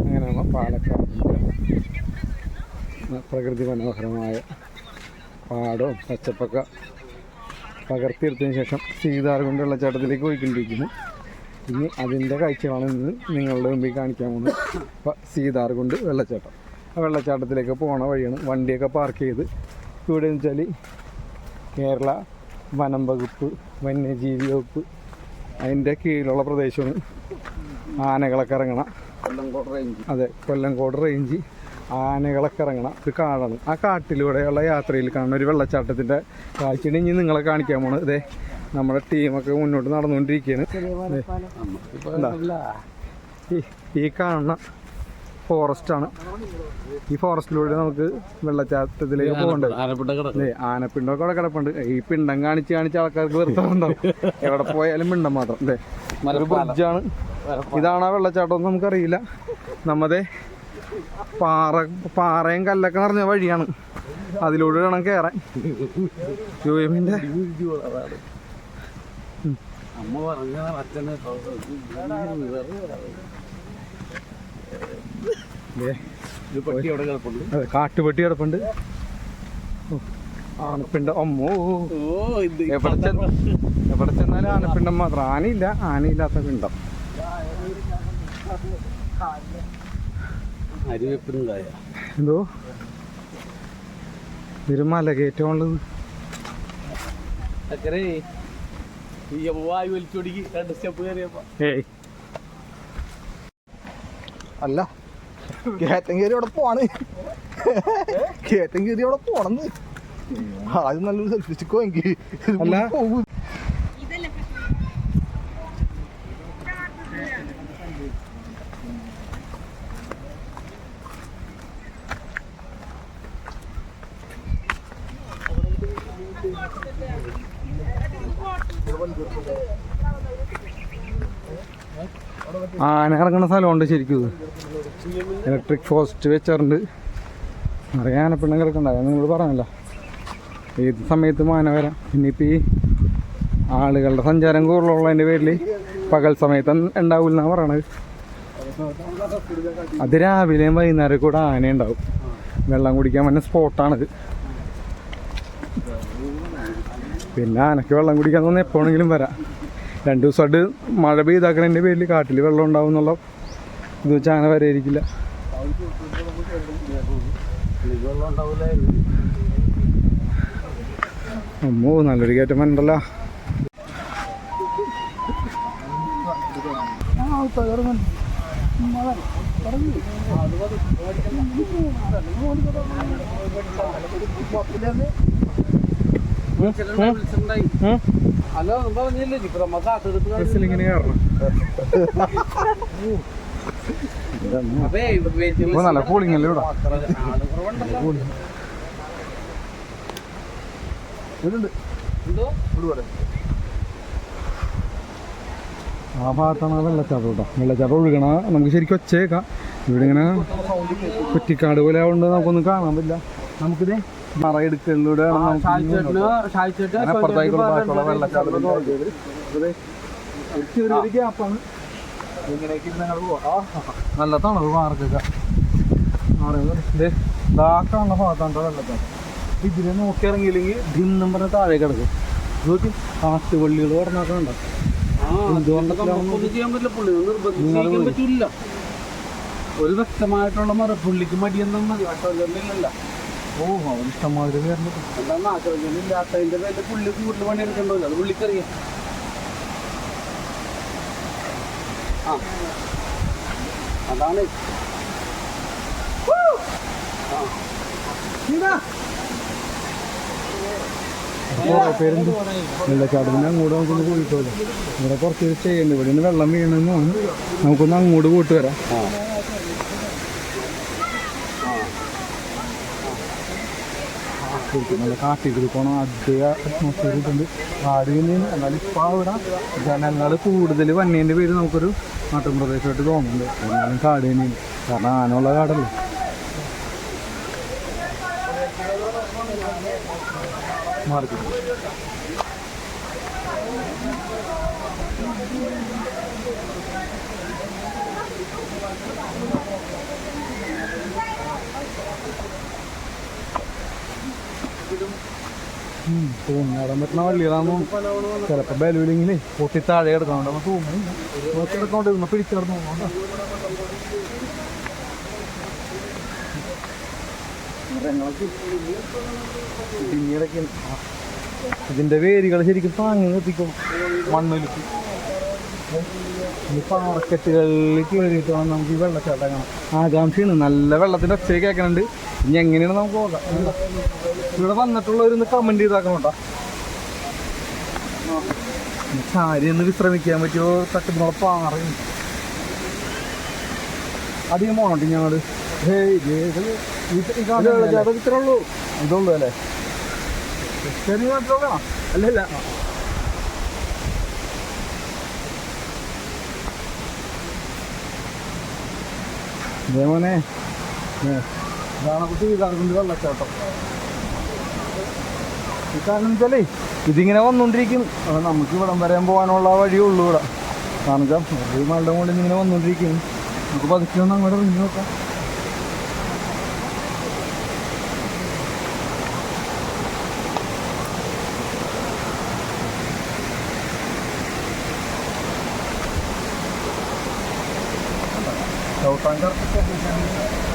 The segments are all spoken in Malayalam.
അങ്ങനെയാണ് പാലക്കാട് പ്രകൃതി മനോഹരമായ പാടവും പച്ചപ്പൊക്കെ പകർത്തിയെടുത്തതിന് ശേഷം സീതാർകുണ്ട് വെള്ളച്ചാട്ടത്തിലേക്ക് പോയിക്കൊണ്ടിരിക്കുന്നു. ഇനി അതിന്റെ കാഴ്ചയാണ് ഇന്ന് നിങ്ങളുടെ മുമ്പിൽ കാണിക്കാൻ പോകുന്നത്. അപ്പോൾ സീതാർകുണ്ട് വെള്ളച്ചാട്ടം. ആ വെള്ളച്ചാട്ടത്തിലേക്ക് പോണ വഴിയാണ് വണ്ടിയൊക്കെ പാർക്ക് ചെയ്ത്. ഇവിടെ എന്ന് വെച്ചാൽ കേരള വനം വകുപ്പ് വന്യജീവി വകുപ്പ് അതിന്റെ കീഴിലുള്ള പ്രദേശമാണ് ആനകളൊക്കെ ഇറങ്ങണ കൊല്ലംകോട് റേഞ്ച് അതെ കൊല്ലംകോട് റേഞ്ച് ആനകളൊക്കെ ഇറങ്ങണം. ഒരു കാടാണ്. ആ കാട്ടിലൂടെയുള്ള യാത്രയിൽ കാണുന്ന ഒരു വെള്ളച്ചാട്ടത്തിന്റെ കാഴ്ചയാണ് ഇനി നിങ്ങളെ കാണിക്കാൻ പോണത്. ഇതേ നമ്മുടെ ടീമൊക്കെ മുന്നോട്ട് നടന്നുകൊണ്ടിരിക്കുകയാണ്. ഈ കാണുന്ന ഫോറസ്റ്റാണ് ഈ ഫോറസ്റ്റിലൂടെ നമുക്ക് വെള്ളച്ചാട്ടത്തിലേക്ക് പോകണ്ടത്. ആനപ്പിണ്ടൊക്കെ അതെ അവിടെ കിടപ്പുണ്ട്. ഈ പിണ്ടം കാണിച്ച് കാണിച്ച് ആൾക്കാർക്ക് വെറുതെ എവിടെ പോയാലും പിണ്ടം മാത്രം. അതെ ബ്രിഡ്ജാണ് ഇതാണ് ആ വെള്ളച്ചാട്ടം നമുക്കറിയില്ല. നമ്മതേ പാറ പാറയും കല്ലൊക്കെ നിറഞ്ഞ വഴിയാണ്. അതിലൂടെ വേണം കയറാൻ യു അമ്മ പറഞ്ഞ അച്ഛനെ അതെ കാട്ടുപെട്ടി കിടപ്പുണ്ട്. ആനപ്പിണ്ട അമ്മോ. എവിടെ ചെന്നാലും ആനപ്പിണ്ടം മാത്രം. ആനയില്ല ആനയില്ലാത്ത പിണ്ടം അരിവെപ്പിനുണ്ടായ എന്തോ ഒരു മലകയറ്റമുള്ളത് അക്കരെ ഈ വായു വലിച്ചൊടുക്കി രണ്ട് സ്റ്റെപ്പ് തിരുമല ഏയ്. അല്ല കയറ്റം കയറി അവിടെ പോവാണ്. കയറി അവിടെ പോണെന്ന്. ആദ്യം നല്ലൊരു സെൽഫി സ്റ്റിക്കോ എങ്കിൽ പോകും ആന ഇറങ്ങുന്ന സ്ഥലമുണ്ട് ശരിക്കും ഇലക്ട്രിക് ഫോസ്റ്റ് വെച്ചിട്ടുണ്ട് നിറയെ ആനപ്പിണ്ണം കിടക്കണ്ടായ നിങ്ങൾ പറഞ്ഞല്ലോ. ഏത് സമയത്തും ആന വരാം? ഇനിയിപ്പോൾ ഈ ആളുകളുടെ സഞ്ചാരം കൂടുതലുള്ളതിന്റെ പേരിൽ പകൽ സമയത്ത് ഉണ്ടാവില്ല എന്നാണ് പറയണത്. അത് രാവിലെയും വൈകുന്നേരം കൂടെ ആന ഉണ്ടാവും വെള്ളം കുടിക്കാൻ പറ്റുന്ന സ്പോട്ടാണിത് പിന്നെ അനക്ക് വെള്ളം കുടിക്കാൻ തോന്നുന്നു എപ്പോഴെങ്കിലും വരാം. രണ്ട് ദിവസമായിട്ട് മഴ പെയ്താക്കണതിന്റെ പേരിൽ കാട്ടിൽ വെള്ളം ഉണ്ടാവും എന്നുള്ള ഇത് വെച്ചാൽ അങ്ങനെ വരെയായിരിക്കില്ല അമ്മോ നല്ലൊരു കയറ്റം ഉണ്ടല്ലോ ഹലോ നല്ല കൂളിംഗ് അല്ലേ ഇവിടെ? ആ ഭാഗത്താണ് വെള്ളച്ചാട്ടം കേട്ടോ. വെള്ളച്ചാട്ടം ഒഴുകണ. നമുക്ക് ശരിക്കും ഒച്ചേക്കാം ഇവിടെ ഇങ്ങനെ കുറ്റിക്കാട് പോലെ ആവുകൊണ്ട് നമുക്കൊന്നും കാണാൻ പറ്റില്ല. നമുക്കിതേ മറയെടുക്കലിലൂടെ നല്ല മാർക്കൊക്കെ. ഇതാക്കാനുള്ള ഭാഗത്താണ് വെള്ളത്താണ് ഇതിനെ നോക്കി ഇറങ്ങിയില്ലെങ്കിൽ ഡിന്നും പറഞ്ഞ താഴെ കിടക്കും. നോക്കി കാട്ടുവള്ളികൾ പറഞ്ഞാക്കണ്ട ഒരു വ്യക്തമായിട്ടുള്ള മറ പുള്ളിക്ക് മടിയൊന്നും മതി. ആശോചനമില്ലല്ല ഓ അവർ ഇഷ്ടംമാതിരി പേരുണ്ട് എന്താണ് ആശോചനം ഇല്ലാത്തതിന്റെ പേരിൽ പുള്ളി കൂടുതൽ പണിയെടുക്കണ്ടല്ലോ? അത് പുള്ളിക്കറിയാം. ആ. അതാണ്. വെള്ളച്ചാട്ടത്തിന് അങ്ങോട്ട് നമുക്കൊന്ന് പോയിട്ടോല്ലോ ഇവിടെ കുറച്ച് ചെയ്യേണ്ടി ഇവിടെ നിന്ന് വെള്ളം വീണെന്ന് തോന്നുന്നു. നമുക്കൊന്ന് അങ്ങോട്ട് പോയിട്ട് വരാം. ശരിക്കും നല്ല കാട്ടിൽ പോകണം അതേ അറ്റ്മോസ്ഫിയർ ഇട്ടുണ്ട് കാട് തന്നെയാണ് എന്നാലും ഇപ്പോൾ അവിടെ ജനങ്ങൾ കൂടുതൽ വന്നതിന്റെ പേര് നമുക്കൊരു നാട്ടിൻ പ്രദേശമായിട്ട് തോന്നുന്നുണ്ട്. എന്നാലും കാട് തന്നെയാണ് കാരണം ആനുള്ള കാടല്ലേ? മാർക്കറ്റ് തൂങ്ങിയാടാൻ പറ്റുന്ന തോന്നുന്നു ചിലപ്പോൾ പൊട്ടി താഴെ കിടക്കോണ്ട് ഇരുന്ന് പിടിച്ചിടന്നു പോകുന്നുണ്ടോ ഇടിഞ്ഞിടയ്ക്ക് ഇതിന്റെ വേരുകൾ ശരിക്കും താങ്ങി നിർത്തിക്കും മണ്ണൊലിക്കും ഈ പാറക്കെട്ടുകളിൽ കയറിയിട്ട് നമുക്ക് ഈ വെള്ളച്ചാട്ടം കാണാം ആകാംക്ഷയാണ്. നല്ല വെള്ളത്തിന്റെ ഒച്ച കേൾക്കണുണ്ട്. ഇനി എങ്ങനെയാണ് നമുക്ക് പോകാം? എന്താ? ഇവിടെ വന്നിട്ടുള്ളവരൊന്ന് കമന്റ് ചെയ്താക്കണം കേട്ടോ. ചാരി ഒന്ന് വിശ്രമിക്കാൻ പറ്റുമോ? തട്ടുന്നുള്ള പാറയും അധികം പോകണം ഞങ്ങൾ ഇത്രയുള്ളൂ ഇത്രേ ഉള്ളൂ. ഇതുള്ളൂ അല്ലേ? അല്ലല്ല. ഇതേമോനെ ഇതാണ് ഇതാകുന്നത് വെള്ളച്ചാട്ടം ഈ കാരണം വെച്ചാലേ ഇതിങ്ങനെ വന്നുകൊണ്ടിരിക്കും അത് നമുക്ക് ഇവിടം വരെ പോകാനുള്ള വഴിയേ ഉള്ളൂ ഇവിടെ കാരണം വെച്ചാൽ ഈ മകളുടെ മുകളിൽ ഇങ്ങനെ വന്നുകൊണ്ടിരിക്കും നമുക്ക് പതുക്കെ ഒന്ന് അങ്ങോട്ട് റിഞ്ഞു നോക്കാം ചവിട്ടാൻ കറക്റ്റ്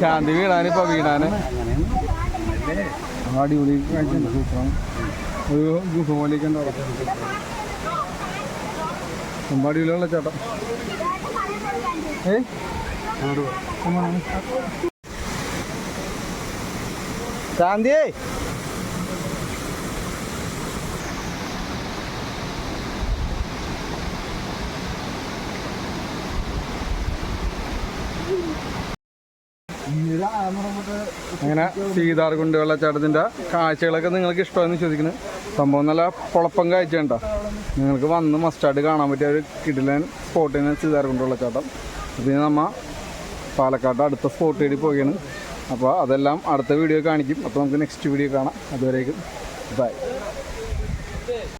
ശാന്തി വീടാനിപ്പോ വീടാന് അടിപൊളി സൂപ്പറാണ് ഒരു ഗുഹ പോലെയൊക്കെ ഉണ്ടാവും അമ്പാടിയിലുള്ള ചേട്ടൻ ഏ? ശാന്തിയേ. അങ്ങനെ സീതാർകുണ്ട് വെള്ളച്ചാട്ടത്തിന്റെ കാഴ്ചകളൊക്കെ നിങ്ങൾക്ക് ഇഷ്ടമെന്ന് ചോദിക്കുന്നത് സംഭവം നല്ല പൊളപ്പം കാഴ്ച ഉണ്ടോ നിങ്ങൾക്ക് വന്ന് മസ്റ്റായിട്ട് കാണാൻ പറ്റിയ ഒരു കിടിലൻ സ്പോട്ടിന് സീതാർകുണ്ട് വെള്ളച്ചാട്ടം പിന്നെ നമ്മ പാലക്കാട്ട് അടുത്ത സ്പോട്ട് തേടി പോവുകയാണ്. അപ്പോൾ അതെല്ലാം അടുത്ത വീഡിയോ കാണിക്കും. അപ്പോൾ നമുക്ക് നെക്സ്റ്റ് വീഡിയോ കാണാം. അതുവരേക്കും. ബൈ